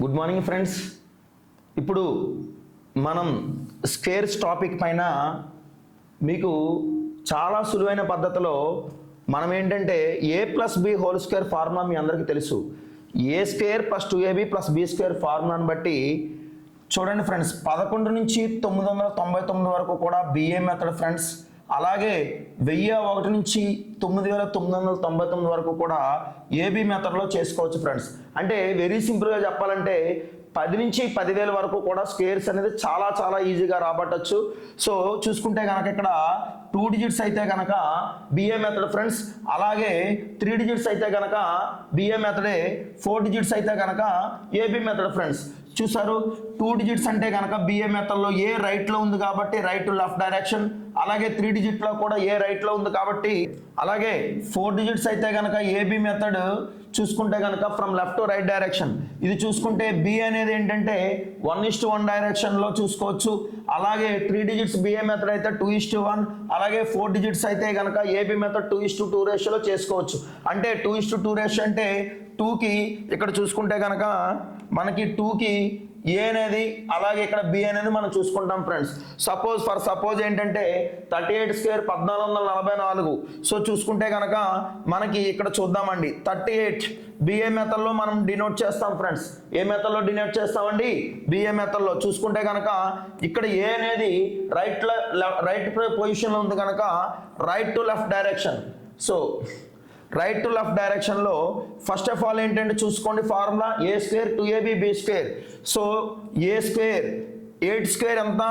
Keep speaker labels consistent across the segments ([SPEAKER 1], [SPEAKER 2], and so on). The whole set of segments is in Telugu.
[SPEAKER 1] గుడ్ మార్నింగ్ ఫ్రెండ్స్ ఇప్పుడు మనం స్కేర్స్ టాపిక్ పైన మీకు చాలా సులువైన పద్ధతిలో మనం ఏంటంటే A plus B whole square formula మీ అందరికీ తెలుసు. A square plus two AB plus B square ఫార్ములాని బట్టి చూడండి ఫ్రెండ్స్ పదకొండు నుంచి తొమ్మిది వందల తొంభై తొమ్మిది వరకు కూడా బిఏ మెథడ్ ఫ్రెండ్స్ అలాగే వెయ్యి ఒకటి నుంచి తొమ్మిది వేల తొమ్మిది వందల తొంభై తొమ్మిది వరకు కూడా ఏబీ మెథడ్లో చేసుకోవచ్చు ఫ్రెండ్స్. అంటే వెరీ సింపుల్గా చెప్పాలంటే పది నుంచి పదివేల వరకు కూడా స్క్వేర్స్ అనేది చాలా చాలా ఈజీగా రాబట్టచ్చు. సో చూసుకుంటే కనుక ఇక్కడ టూ డిజిట్స్ అయితే కనుక బిఏ మెథడ్ ఫ్రెండ్స్. అలాగే త్రీ డిజిట్స్ అయితే కనుక బిఏ మెథడే ఫోర్ డిజిట్స్ అయితే కనుక ఏబి మెథడ్ ఫ్రెండ్స్. చూసారు? టూ డిజిట్స్ అంటే కనుక బిఏ మెథడ్లో ఏ రైట్లో ఉంది కాబట్టి రైట్ టు లెఫ్ట్ డైరెక్షన్ అలాగే త్రీ డిజిట్లో కూడా ఏ రైట్లో ఉంది కాబట్టి అలాగే ఫోర్ డిజిట్స్ అయితే కనుక ఏబి మెథడ్ చూసుకుంటే కనుక from left to right direction ఇది చూసుకుంటే బి అనేది ఏంటంటే వన్ ఇస్ టు వన్ డైరెక్షన్లో చూసుకోవచ్చు. అలాగే త్రీ డిజిట్స్ బిఏ మెథడ్ అయితే టూ ఇస్ టు వన్ అలాగే ఫోర్ డిజిట్స్ అయితే కనుక AB method two is to two రేషియోలో చేసుకోవచ్చు. అంటే two is to two ratio అంటే టూకి ఇక్కడ చూసుకుంటే కనుక మనకి టూకి ఏ అనేది అలాగే ఇక్కడ బి అనేది మనం చూసుకుంటాం ఫ్రెండ్స్ సపోజ్ ఫర్ సపోజ్ ఏంటంటే థర్టీ ఎయిట్ స్క్వేర్ పద్నాలుగు వందల నలభై నాలుగు. సో చూసుకుంటే కనుక మనకి ఇక్కడ చూద్దామండి. థర్టీ ఎయిట్ బిఏ మెథడ్లో మనం డినోట్ చేస్తాం ఫ్రెండ్స్ ఏ మెథడ్లో డినోట్ చేస్తామండి. బిఏ మెథడ్లో చూసుకుంటే కనుక ఇక్కడ ఏ అనేది రైట్ రైట్ పొజిషన్లో ఉంది కనుక right to left direction so right to left డైరెక్షన్లో ఫస్ట్ ఆఫ్ ఆల్ ఏంటంటే చూసుకోండి formula A square two AB B square so A square eight square ఎంత?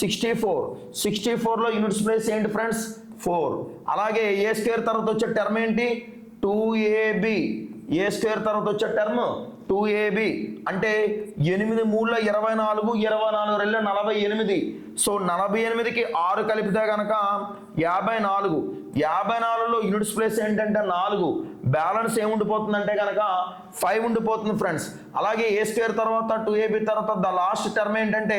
[SPEAKER 1] సిక్స్టీ ఫోర్ సిక్స్టీ ఫోర్లో యూనిట్స్ ప్లేస్ ఏంటి ఫ్రెండ్స్ ఫోర్ అలాగే ఏ స్క్వేర్ తర్వాత వచ్చే టర్మ్ ఏంటి? టూ ఏబి ఏ స్క్వేర్ తర్వాత వచ్చే టర్మ్ టూ ఏబి అంటే ఎనిమిది మూడులో ఇరవై నాలుగు ఇరవై నాలుగు రెండు నలభై ఎనిమిది. సో నలభై ఎనిమిదికి ఆరు కలిపితే కనుక యాభై నాలుగు. యాభై నాలుగులో యూనిట్స్ ప్లేస్ ఏంటంటే నాలుగు. బ్యాలెన్స్ ఏముండిపోతుందంటే కనుక ఫైవ్ ఉండిపోతుంది ఫ్రెండ్స్. అలాగే ఏ స్క్వేర్ తర్వాత టూ ఏబి తర్వాత ద లాస్ట్ టర్మ్ ఏంటంటే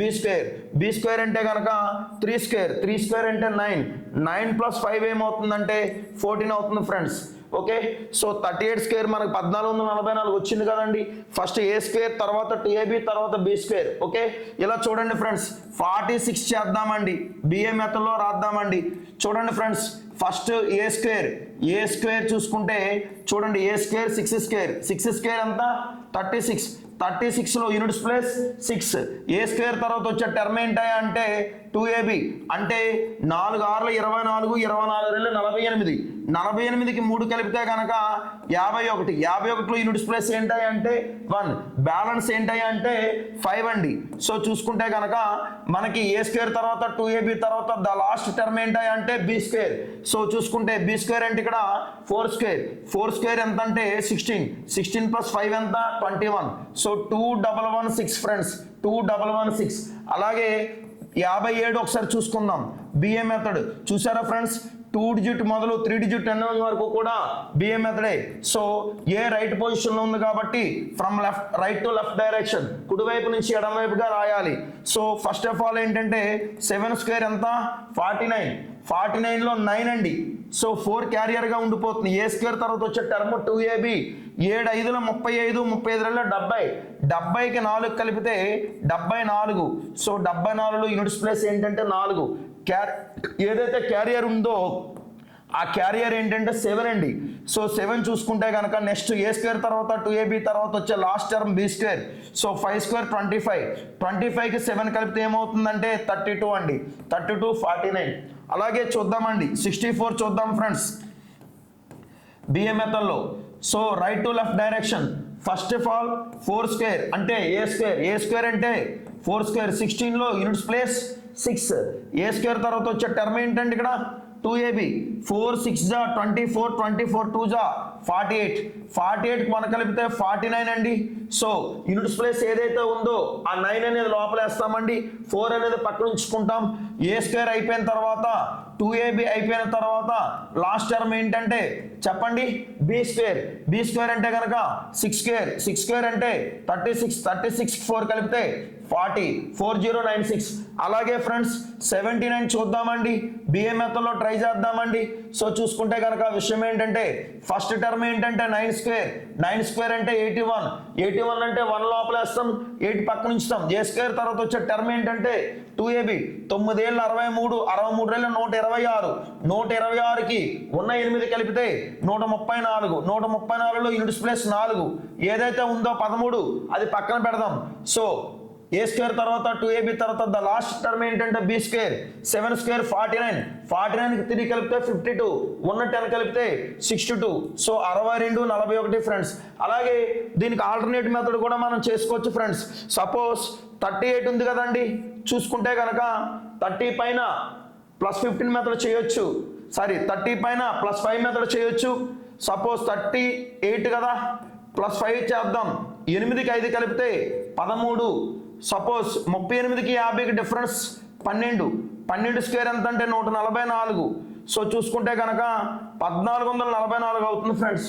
[SPEAKER 1] బి స్క్వేర్. బి స్క్వేర్ అంటే కనుక త్రీ స్క్వేర్. త్రీ స్క్వేర్ అంటే నైన్. నైన్ ప్లస్ ఫైవ్ ఏమవుతుందంటే ఫోర్టీన్ అవుతుంది friends. Okay? So thirty eight square మనకు పద్నాలుగు వందల నలభై నాలుగు వచ్చింది కదండి. ఫస్ట్ ఏ స్క్వేర్ తర్వాత టూ తర్వాత బి స్క్వేర్. ఓకే? ఇలా చూడండి ఫ్రెండ్స్. ఫార్టీ సిక్స్ చేద్దామండి. బిఏ మెథడ్లో రాద్దామండి. చూడండి friends first A square A square చూసుకుంటే చూడండి A square six square. Six square అంతా థర్టీ సిక్స్. థర్టీ సిక్స్లో units plus six. A square తర్వాత వచ్చే టర్మ్ ఏంటాయి అంటే టూ ఏబి అంటే నాలుగు ఆరులు ఇరవై నాలుగు ఇరవై నాలుగు రెండు నలభై ఎనిమిది. నలభై ఎనిమిదికి మూడు కలిపితే కనుక యాభై ఒకటి. యాభై ఒకటిలో యూనిట్స్ ప్లేస్ ఏంటాయి అంటే వన్ బ్యాలెన్స్ ఏంటాయి అంటే ఫైవ్ అండి. సో చూసుకుంటే కనుక మనకి ఏ స్క్వేర్ తర్వాత టూ ఏబి తర్వాత ద లాస్ట్ టర్మ్ ఏంటాయి అంటే బి స్క్వేర్ సో చూసుకుంటే బి స్క్వేర్ అంటే ఇక్కడ ఫోర్ స్క్వేర్ ఫోర్ స్క్వేర్ ఎంత అంటే సిక్స్టీన్ సిక్స్టీన్ ప్లస్ ఫైవ్ ఎంత? Twenty one so two double one six friends two double one six అలాగే యాభై ఏడు ఒకసారి చూసుకుందాం. బిఏ మెథడ్ చూసారా ఫ్రెండ్స్ టూ డిజిట్ మొదలు త్రీ డిజిట్ టెన్ వరకు కూడా బిఏ మెథడే. సో ఏ రైట్ పొజిషన్లో ఉంది కాబట్టి from left right to left direction కుడివైపు నుంచి ఎడమవైపుగా రాయాలి. సో ఫస్ట్ ఆఫ్ ఆల్ ఏంటంటే సెవెన్ స్క్వేర్ ఎంత? ఫార్టీ నైన్ ఫార్టీ నైన్లో నైన్ అండి. సో ఫోర్ క్యారియర్గా ఉండిపోతుంది. ఏ స్క్వేర్ తర్వాత వచ్చే టర్మ్ టూ ఏబి ఏడు ఐదులో ముప్పై ఐదు ముప్పై ఐదు రెండు డెబ్బై. డెబ్బైకి నాలుగు కలిపితే డెబ్బై నాలుగు. సో డెబ్బై నాలుగులో యూనిట్స్ ప్లేస్ ఏంటంటే నాలుగు. క్యార్ ఏదైతే క్యారియర్ ఉందో ఆ క్యారియర్ ఏంటంటే సెవెన్ అండి. సో సెవెన్ చూసుకుంటే కనుక నెక్స్ట్ ఏ స్క్వేర్ తర్వాత టూ ఏబి తర్వాత వచ్చే last term B square so five square twenty five twenty ఫైవ్కి సెవెన్ కలిపితే ఏమవుతుందంటే థర్టీ టూ అండి. థర్టీ టూ ఫార్టీ నైన్ అలాగే చూద్దామండి. సిక్స్టీ ఫోర్ చూద్దాం ఫ్రెండ్స్ బిఏ మెథడ్లో so right to left direction first of all four square అంటే ఏ స్క్వేర్ ఏ స్క్వేర్ అంటే ఫోర్ స్క్వేర్ సిక్స్టీన్లో units place six A square తర్వాత వచ్చే టర్మ్ ఏంటండి ఇక్కడ? టూ ఏబి ఫోర్ సిక్స్ జా twenty four twenty four two జా ఫార్టీ ఎయిట్ ఫార్టీ ఎయిట్ మన కలిపితే ఫార్టీ నైన్ అండి. సో యూనిట్స్ ప్లేస్ ఏదైతే ఉందో ఆ నైన్ అనేది లోపలేస్తామండి. ఫోర్ అనేది పక్కన ఉంచుకుంటాం ఏ స్క్వేర్ అయిపోయిన తర్వాత టూ ఏబి అయిపోయిన తర్వాత లాస్ట్ టర్మ్ ఏంటంటే చెప్పండి. బి స్క్వేర్ బి స్క్వేర్ అంటే కనుక సిక్స్ స్క్వేర్ సిక్స్ స్క్వేర్ అంటే thirty six thirty six four కలిపితే forty four zero nine six అలాగే ఫ్రెండ్స్ సెవెంటీ నైన్ చూద్దామండి బిఏ మెథడ్లో ట్రై చేద్దామండి. సో చూసుకుంటే కనుక విషయం ఏంటంటే ఫస్ట్ టర్మ్ ఏంటంటే నైన్ స్క్వేర్ నైన్ స్క్వేర్ అంటే ఎయిటీ వన్ ఎయిటీ వన్ అంటే వన్ లోపల వేస్తాం ఎయిట్ పక్కన ఉంచుతాం ఏ స్క్వేర్ తర్వాత వచ్చే టర్మ్ ఏంటంటే టూ ఏబి తొమ్మిదేళ్ళు అరవై మూడు అరవై మూడు ఏళ్ళు నూట ఇరవై ఆరు. నూట ఇరవై ఆరుకి ఉన్న ఎనిమిది కలిపితే నూట ముప్పై నాలుగు. నూట ముప్పై నాలుగులో యూనిట్స్ ప్లస్ నాలుగు. ఏదైతే ఉందో పదమూడు అది పక్కన పెడదాం. సో ఏ స్క్వేర్ తర్వాత టూ ఏబి తర్వాత ద లాస్ట్ టర్మ్ ఏంటంటే B square seven square forty nine forty నైన్కి తిరిగి కలిపితే ఫిఫ్టీ టూ ఉన్న టెన్ కలిపితే సిక్స్టీ టూ సో అరవై రెండు నలభై ఒకటి ఫ్రెండ్స్ అలాగే దీనికి ఆల్టర్నేట్ మెథడ్ కూడా మనం చేసుకోవచ్చు ఫ్రెండ్స్ సపోజ్ థర్టీ ఎయిట్ ఉంది కదండి. చూసుకుంటే కనుక థర్టీ పైన ప్లస్ ఫిఫ్టీన్ మెథడ్ చేయొచ్చు. సారీ థర్టీ పైన ప్లస్ ఫైవ్ మెథడ్ చేయొచ్చు. సపోజ్ థర్టీ ఎయిట్ కదా. ప్లస్ ఫైవ్ చేద్దాం. ఎనిమిదికి ఐదు కలిపితే పదమూడు. సపోజ్ ముప్పై ఎనిమిదికి యాభైకి డిఫరెన్స్ పన్నెండు. పన్నెండు స్క్వేర్ ఎంత అంటే నూట నలభై నాలుగు. సో చూసుకుంటే కనుక పద్నాలుగు వందల నలభై నాలుగు అవుతుంది ఫ్రెండ్స్.